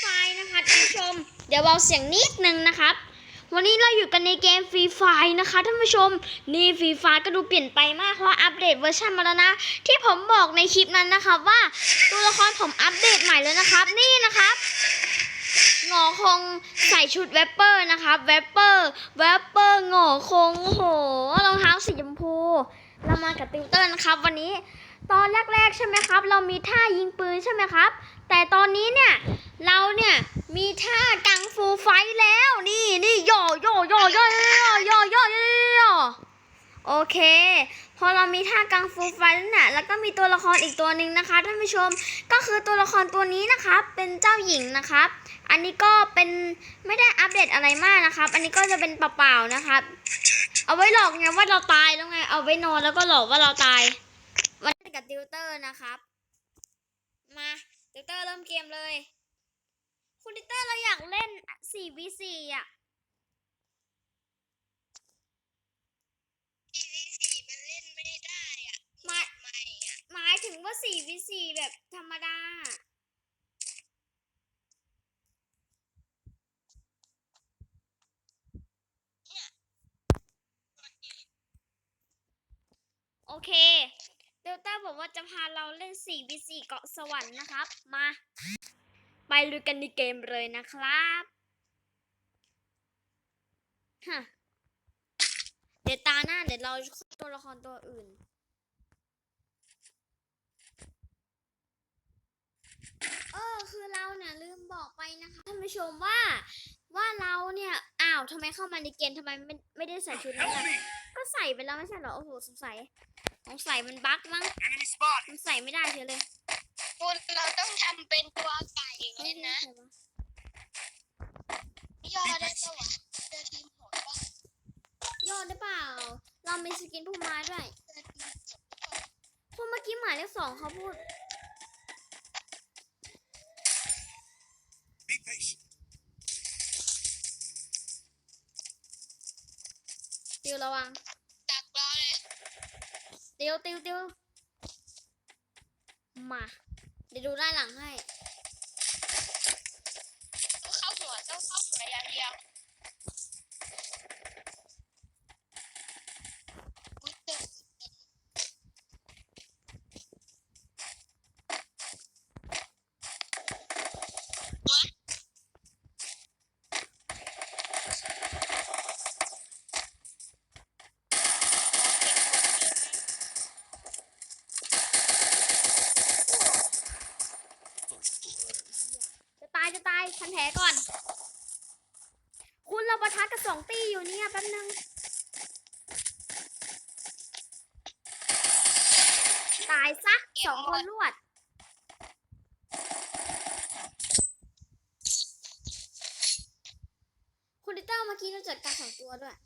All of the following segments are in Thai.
ไฟนะคะท่านผู้ชม เดี๋ยวเบาเสียงนิดนึงนะครับ วันนี้เราอยู่กันในเกมฟรีไฟนะคะท่านผู้ชม นี่ฟรีไฟก็ดูเปลี่ยนไปมากเพราะอัปเดตเวอร์ชันมาแล้วนะ ที่ผมบอกในคลิปนั้นนะครับว่าตัวละครผมอัปเดตใหม่แล้วนะครับ นี่นะครับหงอคงใส่ชุดแวปเปอร์นะครับแวปเปอร์แวปเปอร์หงอคงโอ้โหรองเท้าสีชมพู เรามากับติวเตอร์นะครับ วันนี้ตอนแรกๆใช่ไหมครับ เรามีท่ายิงปืนใช่ไหมครับ แต่ตอนนี้เนี่ย เราเนี่ยมีท่ากังฟูไฟแล้วนี่นี่ย่อย่อย่อย่อย่อย่อย่อย่อโอเค พอเรามีท่ากังฟูไฟแล้วเนี่ยแล้วก็มีตัวละครอีกตัวหนึ่งนะคะท่านผู้ชมก็คือตัวละครตัวนี้นะครับเป็นเจ้าหญิงนะครับ อันนี้ก็เป็นไม่ได้อัปเดตอะไรมากนะครับ อันนี้ก็จะเป็นเปล่าๆนะครับ เอาไว้หลอกไงว่าเราตายแล้วไงเอาไว้นอนแล้วก็หลอกว่าเราตายวันนี้กับติวเตอร์นะครับ มาติวเตอร์เริ่มเกมเลย คุณติวเตอร์เราอยากเล่น 4v4 อะ TV4 มันเล่นไม่ได้อะหมายใหม่อะหมายถึงว่า 4v4 แบบธรรมดา โอเค เดลต้าบอกว่าจะพาเราเล่น 4v4 เกาะสวรรค์นะครับ มา ไปลุยกันในเกมเลยนะครับฮะเดี๋ยวตาหน้าเดี๋ยวเราตัวละครตัวอื่น เออคือเราเนี่ยลืมบอกไปนะคะท่านผู้ชมว่าว่าเราเนี่ย อ้าวทำไมเข้ามาในเกมทำไมไม่ไม่ได้ใส่ชุดนั้นอะก็ใส่ไปแล้วไม่ใช่เหรอ โอ้โหสงสัยสงสัยมันบั๊กมั้งมันใส่ไม่ได้เฉยเลย คุณเราต้องทำเป็นตัวไก่เลยนะย่อได้ปะวะเจอทีมโหดปะยอดได้เปล่า เรามีสกินผู้ไม้ด้วยเจอทีมโหดปะพูดเมื่อกี้หมายเลขสองเขาพูด Be patient. ติวระวัง ดักรอเลย ติวติวติวมา ดูด้านหลังให้ เข้าหัวต้องเข้าหัวอย่างเดียวอุ๊ยเจอ จะตายจะตายพันแผลก่อน คุณเราประทัดกับสอง ตีอยู่เนี่ยแป๊บนึงตายซะสองคนรวด คุณดิเตอร์เมื่อกี้เราจัดการสองตัวด้วย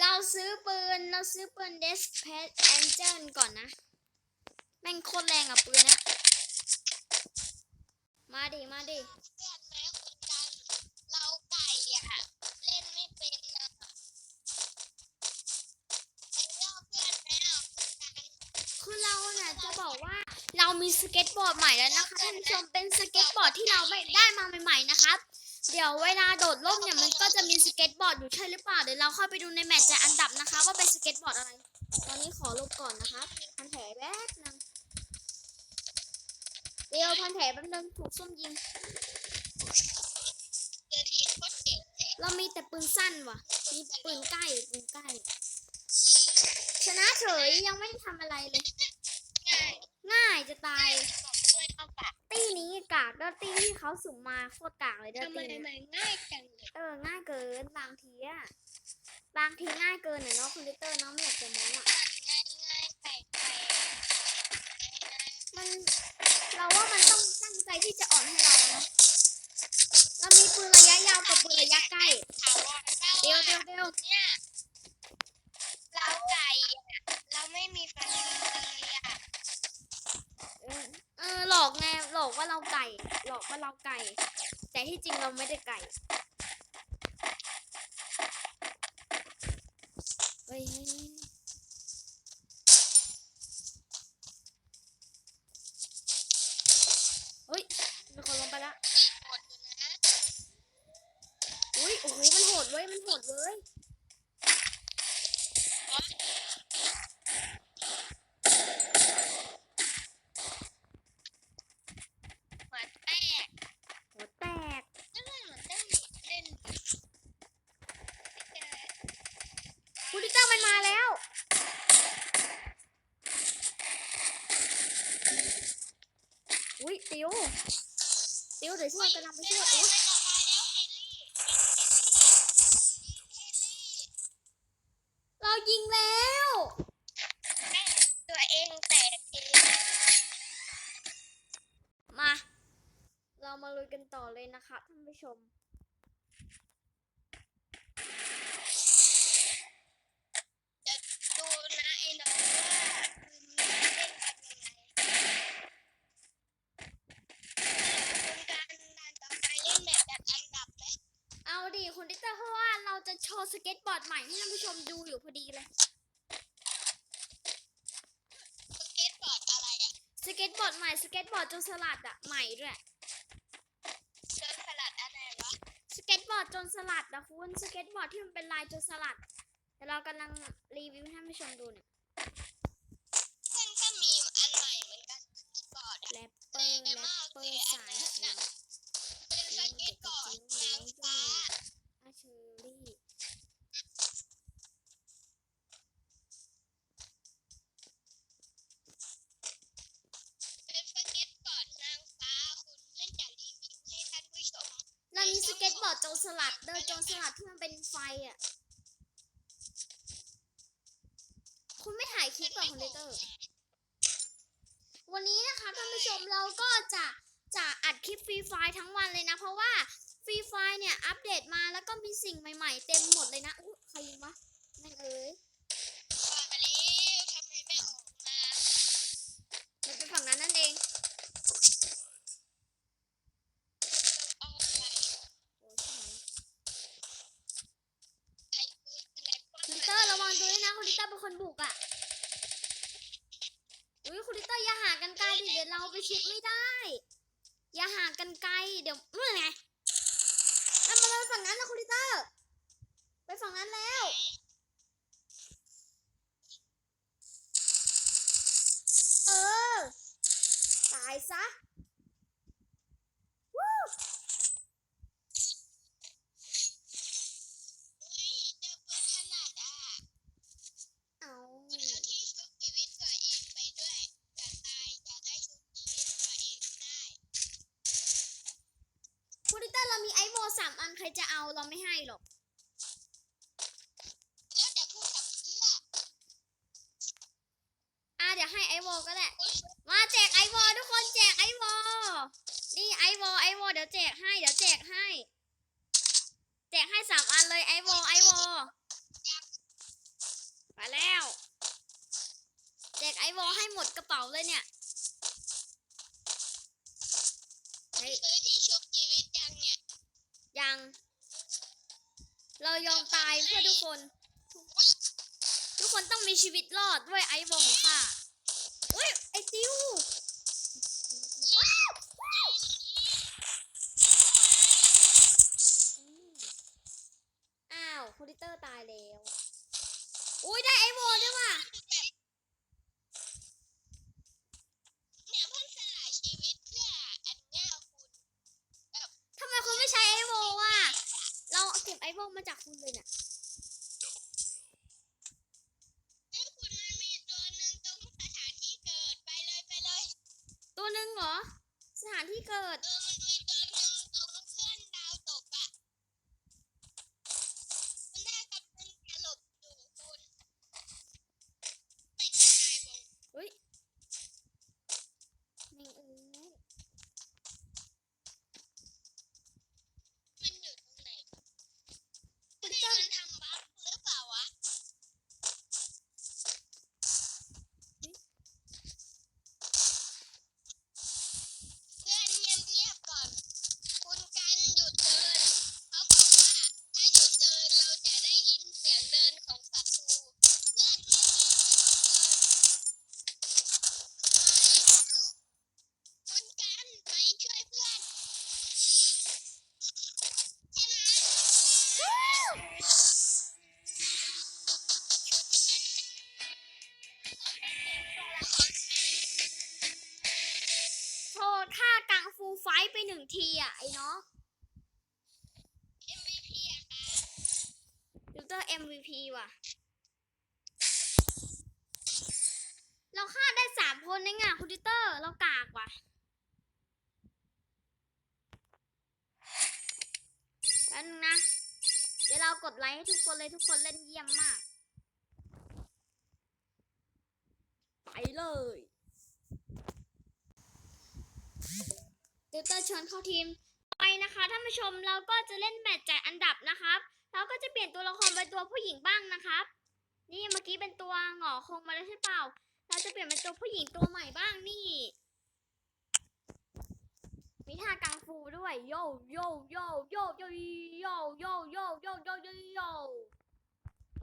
เราซื้อปืน เราซื้อปืน d e s p a c Angel ก่อนนะ แม่งโคตรแรงอะปืนเนี้ยมาดิ มาดิ เรามีสเก็ตบอร์ดใหม่แล้วนะคะท่านผู้ชมเป็นสเก็ตบอร์ดที่เราไม่ได้มาใหม่ๆนะครับ เดี๋ยวเวลาโดดร่มเนี่ยมันก็จะมีสเก็ตบอร์ดอยู่ใช่หรือเปล่าเดี๋ยวเราเข้าไปดูในแมตช์จะอันดับนะคะว่าเป็นสเก็ตบอร์ดอะไร ตอนนี้ขอลบก่อนนะครับพันแผลแป๊บนึงเดี๋ยวพันแผลแป๊บนึงถูกส้มยิงเรามีแต่ปืนสั้นว่ะ มีปืนใกล้ปืนใกล้ ชนะเฉยยังไม่ได้ทำอะไรเลย ง่ายจะตายบอกช่วยเข้าปากตี้นี้กากแล้วตี้ที่เขาสุ่มมาโคตรกากเลยเด้อทำไมตี้มัเนี้ยนง่ายจังเลยเออง่ายเกินบางทีอะบางทีง่ายเกินน่ะเนาะคอมพิวเตอร์เนาะไม่อยากจะโม้อะง่ายง่ายไก่ไก่มันเราว่ามันต้องตั้งใจที่จะอ่อนให้เรานะเรามีปืนระยะยาวกับปืนระยะใกล้ ถามว่าเดี๋ยวเดี๋ยวเดี๋ยว เนี่ย อกไงหลอกว่าเราไก่ หลอกว่าเราไก่ แต่ที่จริงเราไม่ได้ไก่เฮ้ย เดี๋ยวช่วยกำลังไปช่วยอุ๊ยเรายิงแล้วตัวเองแตกเองมา เรามาลุยกันต่อเลยนะคะท่านผู้ชม ดูนะไอ้น้องว่าคืนนี้เล่นกันยังไงคุณการด่านต่อไปเล่นแบบจัดอันดับไหม เอาดิคุณดิเตอร์เพราะว่าเราจะโชว์สเก็ตบอร์ดใหม่ให้ท่านผู้ชมดูอยู่พอดีเลย สเก็ตบอร์ดอะไรอะ สเก็ต บอร์ดใหม่สเก็ตบอร์ดโจรสลัดอะใหม่ด้วยเดินสลัดอะไรวะสเก็ตบอร์ดโจรสลัดนะคุณสเก็ตบอร์ดที่มันเป็นลายโจรสลัด แต่เรากำลังรีวิวให้ท่านผู้ชมดูเนี่ยเพื่อนก็มีอันใหม่เหมือนกันสเก็ตบอร์ดอะแรปเปอร์แรปเปอร์สา สลัดเดินโจรสลัดที่มันเป็นไฟอะ คุณไม่ถ่ายคลิปก่อนคุณดิเตอร์ วันนี้นะคะท่านผู้ชมเราก็จะจะอัดคลิปฟรีไฟล์ทั้งวันเลยนะ เพราะว่าฟรีไฟล์เนี่ย อัปเดตมาแล้วก็มีสิ่งใหม่ ๆ เต็มหมดเลยนะอุ้ยใครยิงวะแม่นเอ้ย ดิเดี๋ยวเราไปชิดไม่ได้ อย่าห่างกันไกล เดี๋ยวเมื่อไงนั่นมาเราฝั่งนั้นนะคุณลิเตอร์ ไปฝั่งนั้นแล้วเออ ตายซะ รจะเอาเราไม่ให้หรอก แล้วจะพูดกับเพื่ออะเดี๋ยวให้ไอโวก็ได้วมาแจกไอวอทุกคนแจกไอวอนี่ไอวอไอวอเดี๋ยวแจกให้เดี๋ยวแจกให้ แจกให้สามอันเลยไอวอไอวอไปแล้ว แจกไอวอให้หมดกระเป๋าเลยเนี่ยเฮ้ย ซื้อที่ชุบชีวิตยังเนี่ย ยัง เรายอมตายเพื่อทุกคน ทุกคนต้องมีชีวิตรอดด้วยไอวอของข้าอุ้ย ไอติวอ้าวโคดิเตอร์ตายแล้ว อุ้ยได้ไอโวด้วยว่ะ วะแป๊บนึงนะ เดี๋ยวเรากดไลค์ให้ทุกคนเลยทุกคนเล่นเยี่ยมมากไปเลยติวเตอร์เชิญเข้าทีมไปนะคะท่านผู้ชมเราก็จะเล่นแมตช์จ่ายอันดับนะครับ เราก็จะเปลี่ยนตัวละครเป็นตัวผู้หญิงบ้างนะครับ นี่เมื่อกี้เป็นตัวหงอคงมาแล้วใช่เปล่า เราจะเปลี่ยนเป็นตัวผู้หญิงตัวใหม่บ้างนี่ มีท่ากังฟูด้วยโยโยโยโยโยโยโยโยโยโยโยโย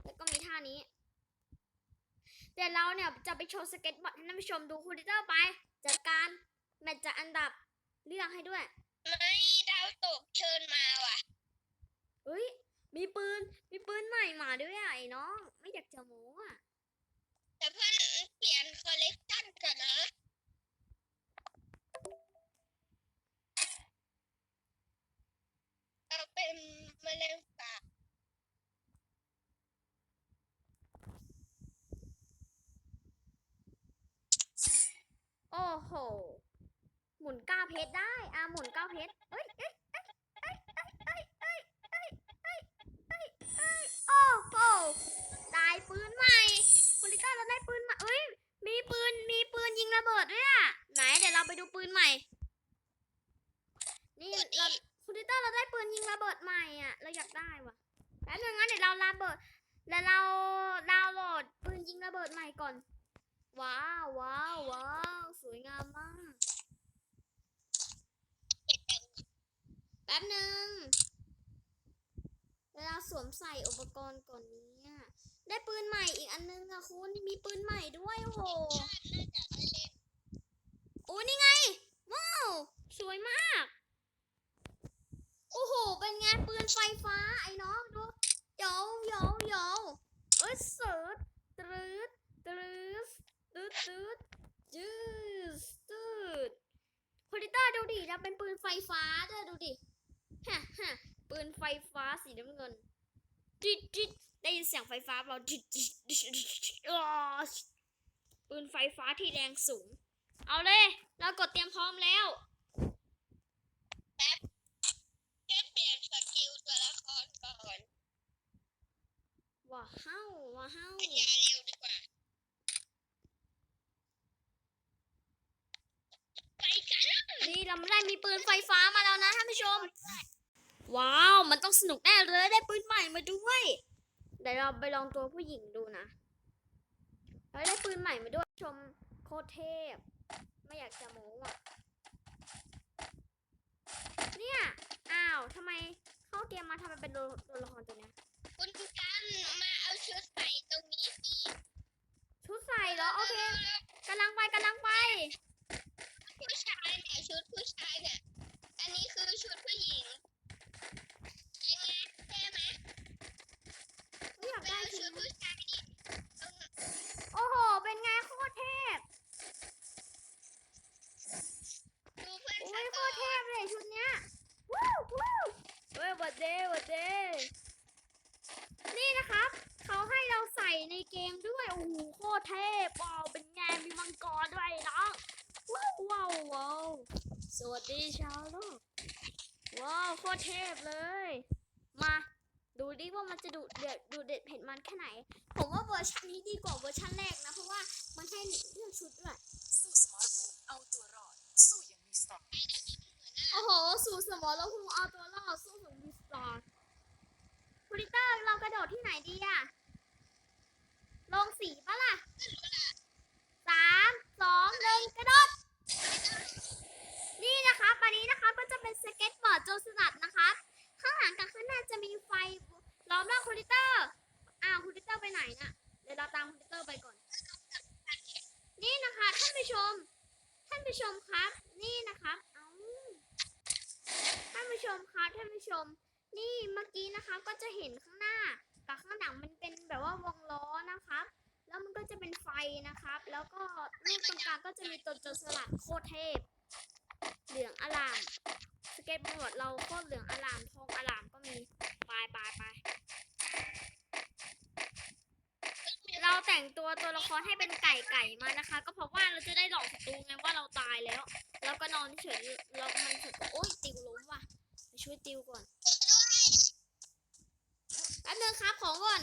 แล้วก็มีท่านี้เดี๋ยวเราเนี่ยจะไปโชว์สเก็ตบอร์ดให้ท่านผู้ชมดูคุณดิเตอร์ไปจัดการแมตช์จ่ายอันดับเลือกให้ด้วย ไม่ดาวตกเชิญมาว่ะเฮ้ย มีปืน มีปืนใหม่มาด้วยอะไอ้น้อง ไม่อยากจะโม้อะแต่เพื่อนเปลี่ยนคอลเลกชันกันนะ เอาเป็น แมลงสาโอ้โห หมุนเก้าเพชรได้ อะหมุนเก้าเพชรเอ้ยเอ้ยเอ้ยเอ้ยเอ้ยเอ้ยเอ้ยเอ้ยเอ้ยเอ้ยโอ้โห ได้ปืนใหม่คุณลิต้าเราได้ปืนม่เอ้ย มีปืน มีปืนยิงระเบิดด้วยอะ ไหนเดี๋ยวเราไปดูปืนใหม่ นี่เรา คุณลิต้าเราได้ปืนยิงระเบิดใหม่อะ เราอยากได้ว่ะแป๊บนึงงั้นเดี๋ยวเราระเบิดเดี๋ยวเราดาวน์โหลดปืนยิงระเบิดใหม่ก่อน ว้าวว้าวว้าวสวยงามมากแป๊บหนึ่งเวลาสวมใส่อุปกรณ์ก่อนเนี้ยได้ปืนใหม่อีกอันนึงอะคุณมีปืนใหม่ด้วยโอ้โหชาติน่าจะได้เล่นโอ้นี่ไง ว้าว สวยมาก โอ้โห เป็น ไงปืนไฟฟ้าไอ้น้องดูโยโยโยเอ้ยเสิร์ชตรึดตรึดตรึดตรึดจืดตืดคุณดิต้าดูดิเราเป็นปืนไฟฟ้าด้วยดูดิฮะฮะปืนไฟฟ้าสีน้ำเงินจิดจิดได้ยินเสียงไฟฟ้าเปล่าจิดจิดจิดจิดจิดอ้อปืนไฟฟ้าที่แรงสูง เอาเลย เรากดเตรียมพร้อมแล้ว แค่เปลี่ยนสกิลตัวละครก่อน ว้าวว้าวปัญญาเร็วดีกว่า ไปกัน นี่เราไม่ได้มีปืนไฟฟ้ามาแล้วนะท่านผู้ชม ว้าว มันต้องสนุกแน่เลยได้ปืนใหม่มาด้วยเดี๋ยวเราไปลองตัวผู้หญิงดูนะเราได้ปืนใหม่มาด้วยชมโคตรเทพ ไม่อยากจะโม้อะ เนี่ย อ้าวทำไมเข้าเกมมาทำไมเป็นตัวตัวละครตัวเนี้ย คุณกันมาเอาชุดใส่ตรงนี้สิชุดใส่เหรอโอเคกำลังไปกำลังไป ผู้ชายเนี่ยชุดผู้ชายเนี่ยอันนี้คือชุดผู้หญิงยังไงเท่ไหมไม่อยากไปได้เอาจริชุดงผู้ชายดิตรงโอ้โห เป็นไงโคตรเทพดูเพื่อนโอ้ฉัยนโคก่อตรเทพเลยชุดเนี้ยว้าวว้าวเฮ้ยวัดเดย์วัดเดย์นี่นะครับ เขาให้เราใส่ในเกมด้วย โอ้โห โคตรเทพว้าวเป็นไงมีมังกรด้วยเนาะว้าวว้าวว้าว สวัสดีชาวโลกว้าวโคตรเทพเลย มา ดูดิว่ามันจะดูเดือดดูเด็ดเผ็ดมันแค่ไหน ผมว่าเวอร์ชันนี้ดีกว่าเวอร์ชันแรกนะ เพราะว่ามันให้เรื่องชุดด้วยสู้สมรภูมิเอาตัวรอด สู้อย่างมีสไตล์โอ้โห สู่สมรภูมิเอาตัวรอด สู้ถึงดีสตาร์คูริเตอร์เรากระโดดที่ไหนดีอะลงสีปะล่ะสามสองหนึ่งกระโดด นี้นะคะก็จะเป็นสเก็ตบอร์ดโจรสลัดนะคะ ข้างหลังกับข้างหน้าจะมีไฟล้อมรอบคอมพิวเตอร์ อ้าวคอมพิวเตอร์ไปไหนน่ะ เดี๋ยวเราตามคอมพิวเตอร์ไปก่อน นี่นะคะท่านผู้ชม ท่านผู้ชมครับ นี่นะครับเอาท่านผู้ชมครับท่านผู้ชม นี่เมื่อกี้นะคะก็จะเห็นข้างหน้ากับข้างหลังมันเป็นแบบว่าวงล้อนะครับ แล้วมันก็จะเป็นไฟนะครับ แล้วก็นี่ตรงกลางก็จะมีตัวโจรสลัดโคตรเทพ เหลืองอลาม สเก็ตบอร์ดเราก็เหลืองอลามทองอลามก็มีปลายปลายปลายเราแต่งตัวตัวละครให้เป็นไก่ไก่มานะคะ ก็เพราะว่าเราจะได้หลอกศัตรูไงว่าเราตายแล้ว แล้วก็นอนเฉยเรามันถึงโอ้ยติวล้มว่ะไปช่วยติวก่อนแป๊บนึงครับของก่อน